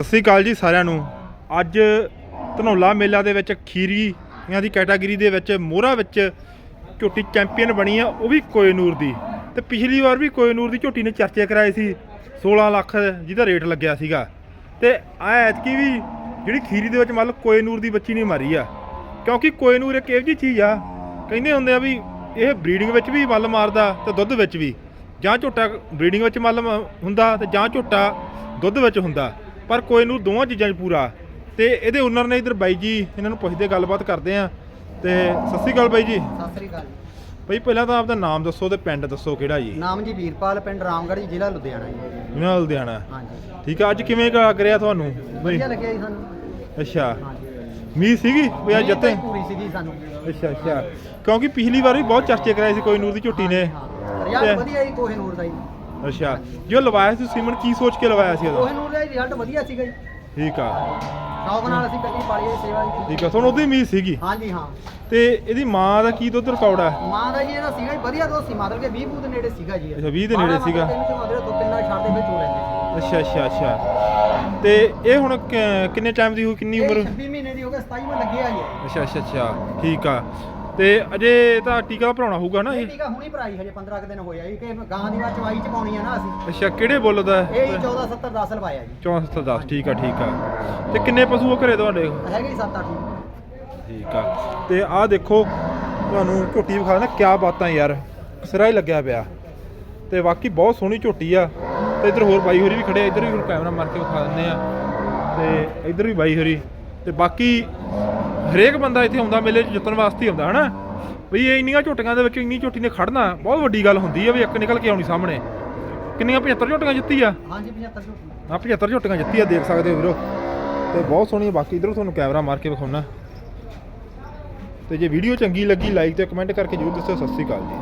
ਸਤਿ ਸ੍ਰੀ ਅਕਾਲ ਜੀ ਸਾਰਿਆਂ ਨੂੰ। ਅੱਜ ਧਨੌਲਾ ਮੇਲਾ ਦੇ ਵਿੱਚ ਖੀਰੀਆਂ ਦੀ ਕੈਟਾਗਰੀ ਦੇ ਵਿੱਚ ਮੋਹਰਾ ਵਿੱਚ ਝੋਟੀ ਚੈਂਪੀਅਨ ਬਣੀ ਆ, ਉਹ ਵੀ ਕੋਇਨੂਰ ਦੀ। ਤੇ ਪਿਛਲੀ ਵਾਰ ਵੀ ਕੋਇਨੂਰ ਦੀ ਝੋਟੀ ਨੇ ਚਰਚੇ ਕਰਾਏ ਸੀ 16 ਲੱਖ ਜਿਹਦਾ ਰੇਟ ਲੱਗਿਆ ਸੀਗਾ। ਤੇ ਆ ਐਤਕੀ ਵੀ ਜਿਹੜੀ ਖੀਰੀ ਦੇ ਵਿੱਚ ਮਤਲਬ ਕੋਇਨੂਰ ਦੀ ਬੱਚੀ ਨਹੀਂ ਮਾਰੀ ਆ। ਕਿਉਂਕਿ ਕੋਇਨੂਰ ਇੱਕ ਇਹੋ ਜਿਹੀ ਚੀਜ਼ ਆ, ਕਹਿੰਦੇ ਹੁੰਦੇ ਆ ਵੀ ਇਹ ਬਰੀਡਿੰਗ ਵਿੱਚ ਵੀ ਮੱਲ ਮਾਰਦਾ ਤੇ ਦੁੱਧ ਵਿੱਚ ਵੀ। ਜਾਂ ਝੋਟਾ ਬਰੀਡਿੰਗ ਵਿੱਚ ਮੱਲ ਮ- ਹੁੰਦਾ ਤੇ ਜਾਂ ਝੋਟਾ ਦੁੱਧ ਵਿੱਚ ਹੁੰਦਾ। ਪਰ ਕੋਇਨੂਰ ਦੋਵਾਂ ਚੀਜ਼ਾਂ 'ਚ ਪੂਰਾ। ਤੇ ਇਹਦੇ ਓਨਰ ਨੇ ਇਧਰ ਬਾਈ ਜੀ ਇਹਨਾਂ ਨੂੰ ਪੁੱਛਦੇ ਗੱਲਬਾਤ ਕਰਦੇ ਆ। ਤੇ ਸਤਿ ਸ੍ਰੀ ਅਕਾਲ ਬਾਈ ਜੀ। ਸਤਿ ਸ੍ਰੀ ਅਕਾਲ ਪਹਿਲਾਂ ਤਾਂ ਆਪਦਾ ਨਾਮ ਦੱਸੋ ਤੇ ਪਿੰਡ ਦੱਸੋ ਕਿਹੜਾ ਜੀ? ਨਾਮ ਜੀ ਵੀਰਪਾਲ ਪਿੰਡ ਰਾਮਗੜ੍ਹ ਜੀ ਜ਼ਿਲ੍ਹਾ ਲੁਧਿਆਣਾ ਜੀ। ਇਹਨਾਂ ਲੁਧਿਆਣਾ। ਹਾਂਜੀ। ਠੀਕ ਆ ਅੱਜ ਕਿਵੇਂ ਲੱਗ ਰਿਹਾ ਤੁਹਾਨੂੰ? ਬਈ? ਵਧੀਆ ਲੱਗਿਆ ਜੀ ਸਾਨੂੰ। ਅੱਛਾ। ਹਾਂਜੀ। ਮੀਂਹ ਸੀਗੀ ਵੀ ਅੱਜ ਜਿੱਤੇ ਪੂਰੀ ਸੀਗੀ ਸਾਨੂੰ। ਅੱਛਾ ਅੱਛਾ। ਕਿਉਂਕਿ ਪਿਛਲੀ ਵਾਰ ਵੀ ਬਹੁਤ ਚਰਚੇ ਕਰਾਏ ਸੀ ਕੋਇਨੂਰ ਦੀ ਝੋਟੀ ਨੇ। ਹਾਂ। ਵਧੀਆ ਜੀ ਕੋਹੇ ਨੂਰ ਦਾ ਜੀ। ਅੱਛਾ। ਜੋ ਲਵਾਇਆ ਸੀ ਸੀਮਨ ਕੀ ਸੋਚ ਕੇ ਲਵਾਇਆ ਸੀ ਉਹਦਾ ਦਾ ਰਿਜ਼ਲਟ ਵਧੀਆ ਸੀਗਾ ਜੀ। ਠੀਕ ਆ। ਸ਼ੌਕ ਨਾਲ ਅਸੀਂ ਕੱਲੀ ਪਾਲੀ ਸੇਵਾ ਜੀ ਠੀਕ ਆ। ਤੁਹਾਨੂੰ ਉਹਦੀ ਉਮੀਦ ਸੀਗੀ? ਹਾਂਜੀ ਹਾਂ। ਤੇ ਇਹਦੀ ਮਾਂ ਦਾ ਕੀ ਦੁੱਧ ਰਿਕਾਰਡ ਆ? ਮਾਂ ਦਾ ਜੀ ਇਹਦਾ ਸੀਗਾ ਜੀ ਵਧੀਆ ਦੋ ਸੀ। ਮਤਲਬ ਕਿ 20 ਬੂਤ ਦੇ ਨੇੜੇ ਸੀਗਾ ਜੀ। ਅੱਛਾ, 20 ਦੇ ਨੇੜੇ ਸੀਗਾ। ਤਿੰਨ ਚੋਂ ਮਤਲਬ ਤੋਂ ਕਿੰਨਾ ਛੱਡਦੇ ਵਿੱਚ ਹੋ ਲੈਂਦੇ ਅੱਛਾ ਅੱਛਾ ਅੱਛਾ। ਤੇ ਇਹ ਹੁਣ ਕਿ- ਕਿੰਨੇ ਟਾਈਮ ਦੀ ਹੋ ਕਿੰਨੀ ਉਮਰ? 26 ਮਹੀਨੇ ਦੀ ਹੋ ਗਈ 27 ਵਾਂ ਲੱਗਿਆ ਜੀ। ਇਹ। ਅੱਛਾ ਅੱਛਾ ਅੱਛਾ। ਠੀਕ ਆ। ਤੇ ਅਜੇ ਤਾਂ ਟੀਕਾ ਭਰਾਉਣਾ ਹੋਊਗਾ ਨਾ ਇਹ ਇਹ? ਟੀਕਾ ਹੁਣੀ ਭਰਾਈ ਹਜੇ 15 ਕੁ ਦਿਨ ਹੋਇਆ ਜੀ ਕਿ ਗਾਂ ਦੀ ਵਾਰ ਚਵਾਈ ਚ ਪਾਉਣੀ ਆ ਨਾ ਅਸੀਂ। ਅੱਛਾ ਕਿਹੜੇ ਬੁੱਲ ਦਾ? ਇਹ ਜੀ 14 70 10 ਲਵਾਇਆ ਜੀ। 6410 ਠੀਕ ਆ ਠੀਕ ਆ। ਤੇ ਕਿੰਨੇ ਪਸ਼ੂ ਆ ਘਰੇ ਤੁਹਾਡੇ? ਹੈਗੇ ਜੀ 7 8 ਠੀਕ ਆ। ਤੇ ਆਹ ਦੇਖੋ ਤੁਹਾਨੂੰ ਝੋਟੀ ਵਿਖਾ ਦਿੰਦਾ ਕਿਆ ਬਾਤਾਂ ਯਾਰ ਸਿਰਾ ਹੀ ਲੱਗਿਆ ਪਿਆ। ਤੇ ਵਾਕਈ ਬਹੁਤ ਸੋਹਣੀ ਝੋਟੀ ਆ। ਤੇ ਇੱਧਰ ਹੋਰ ਬਾਈ ਹੋਰੀ ਵੀ ਖੜੇ ਆ ਇੱਧਰ ਵੀ ਹੁਣ ਕੈਮਰਾ ਮਾਰ ਕੇ ਵਿਖਾ ਦਿੰਦੇ ਆ। ਤੇ ਇੱਧਰ ਵੀ ਬਾਈ ਹੋਰੀ। ਤੇ ਬਾਕੀ ਹਰੇਕ ਬੰਦਾ ਇੱਥੇ ਆਉਂਦਾ ਮੇਲੇ 'ਚ ਜਿੱਤਣ ਵਾਸਤੇ ਹੀ ਆਉਂਦਾ ਹਨਾ? ਵੀ ਇਹ ਇੰਨੀਆਂ ਝੋਟੀਆਂ ਦੇ ਵਿੱਚ ਇੰਨੀ ਝੋਟੀ ਨੇ ਖੜਨਾ ਬਹੁਤ ਵੱਡੀ ਗੱਲ ਹੁੰਦੀ ਆ ਵੀ ਇੱਕ ਨਿਕਲ ਕੇ ਆਉਣੀ ਸਾਹਮਣੇ। ਕਿੰਨੀਆਂ 75 ਝੋਟੀਆਂ ਜਿੱਤੀ ਆ? ਹਾਂਜੀ 75 ਝੋਟੀ ਆ 75 ਝੋਟੀਆਂ ਜਿੱਤੀ ਆ ਦੇਖ ਸਕਦੇ ਹੋ ਵੀਰੋ। ਤੇ ਬਹੁਤ ਸੋਹਣੀ ਬਾਕੀ ਇਧਰੋਂ ਤੁਹਾਨੂੰ ਕੈਮਰਾ ਮਾਰ ਕੇ ਵਿਖਾਉਣਾ। ਤੇ ਜੇ ਵੀਡੀਓ ਚੰਗੀ ਲੱਗੀ ਲਾਈਕ ਤੇ ਕਮੈਂਟ ਕਰਕੇ ਜਰੂਰ ਦੱਸਿਓ। ਸਤਿ ਸ਼੍ਰੀ ਅਕਾਲ ਜੀ।